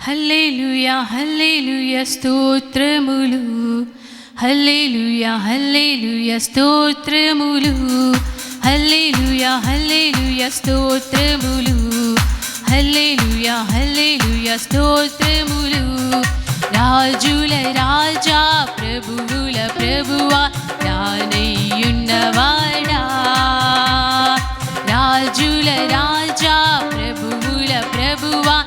Hallelujah hallelujah స్తోత్రములు. Hallelujah hallelujah స్తోత్రములు. Hallelujah hallelujah స్తోత్రములు. హల్లేలుయా హల్లేలుయా స్తోత్రములు. రాజుల రాజా ప్రభువుల ప్రభువా నానయ్యున్నవాడా రాజుల రాజా ప్రభువుల ప్రభువా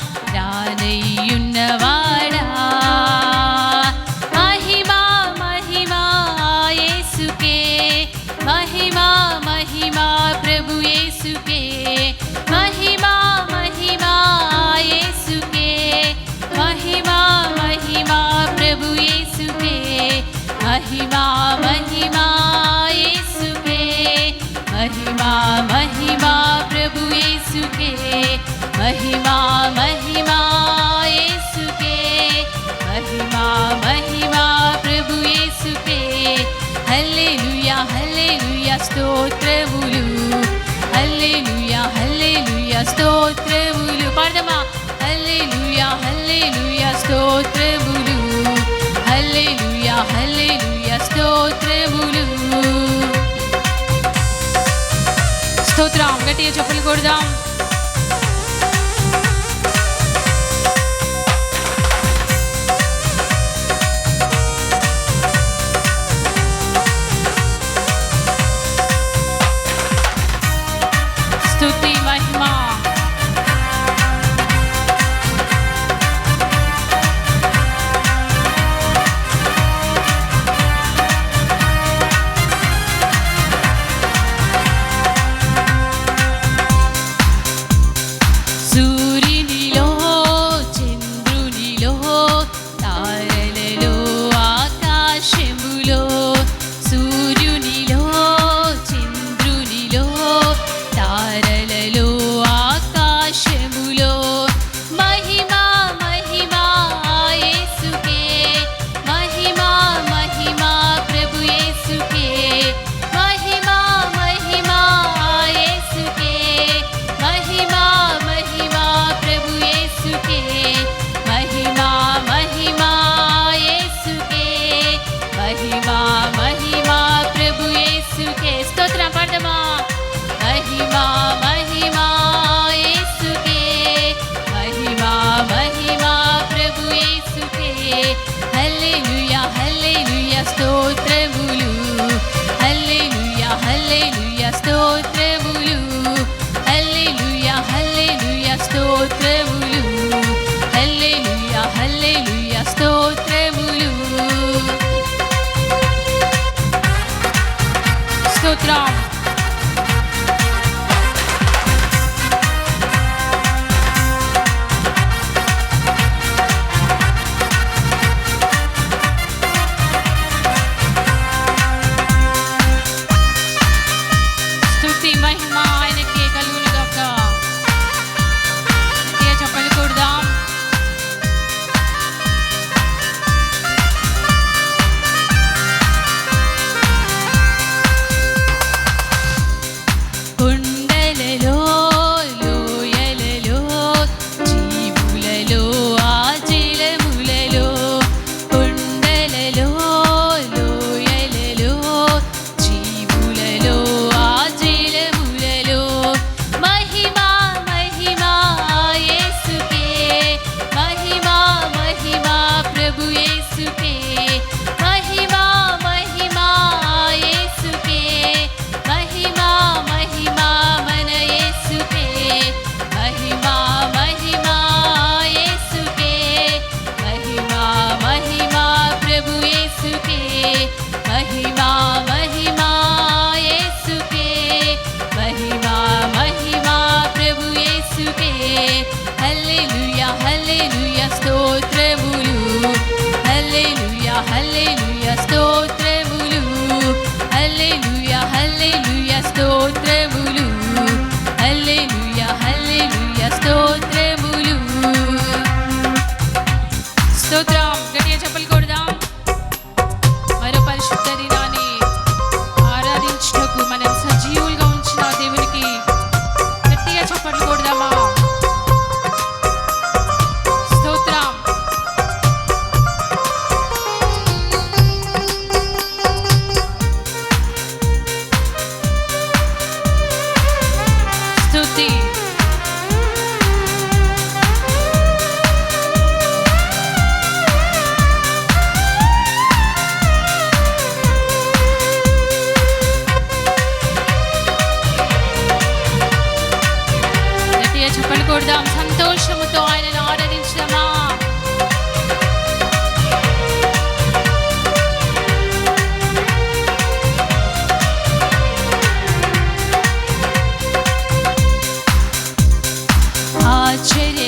के। महिमा महिमा, प्रभु यीशु के। महिमा महिमा यीशु के। महिमा महिमा, प्रभु यीशु के। महिमा महिमा यीशु के। महिमा महिमा, प्रभु यीशु के। महिमा महिमा यीशु के। महिमा महिमा, प्रभु यीशु के। హల్లెలూయా హల్లెలూయా స్తోత్రములు. హల్లెలూయా హల్లెలూయా స్తోత్రములు. పాడదమా హల్లెలూయా హల్లెలూయా స్తోత్రములు. హల్లెలూయా హల్లెలూయా స్తోత్రములు. స్తోత్రం. గట్టిగా చెప్పులు కొడదాం. హల్లెలూయా స్తోత్రము కూడదాం సంతోషముతో ఆయనను ఆరాధించడమా Çeri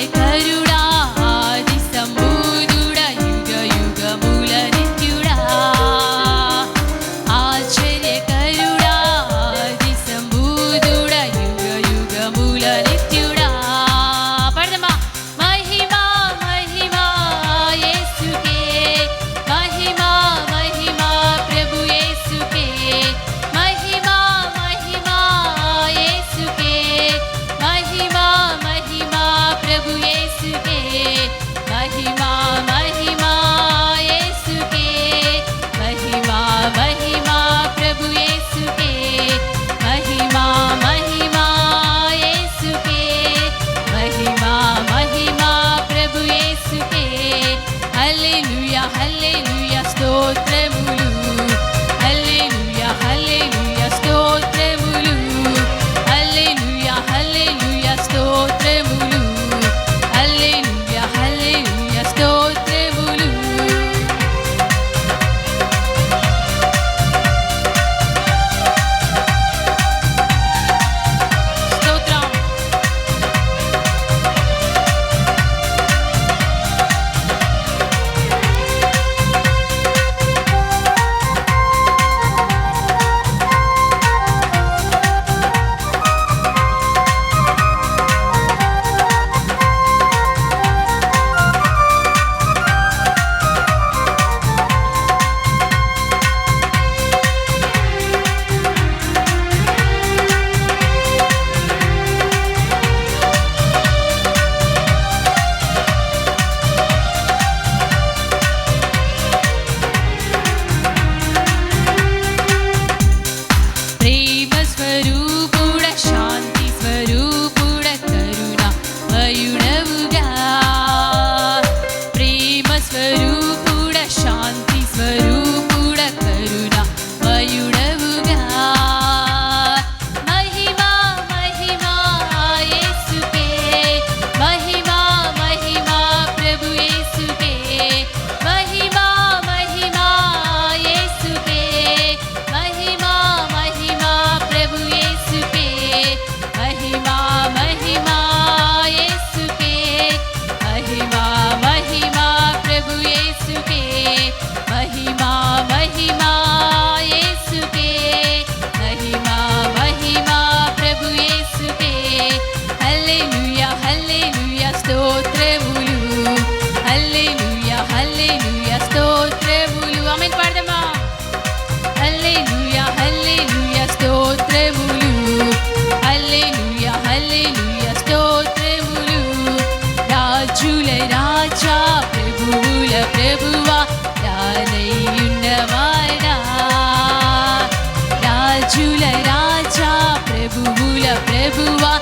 பிரபுவா யானை உன்னவாடா ராஜுல ராஜா பிரபுவுல பிரபுவா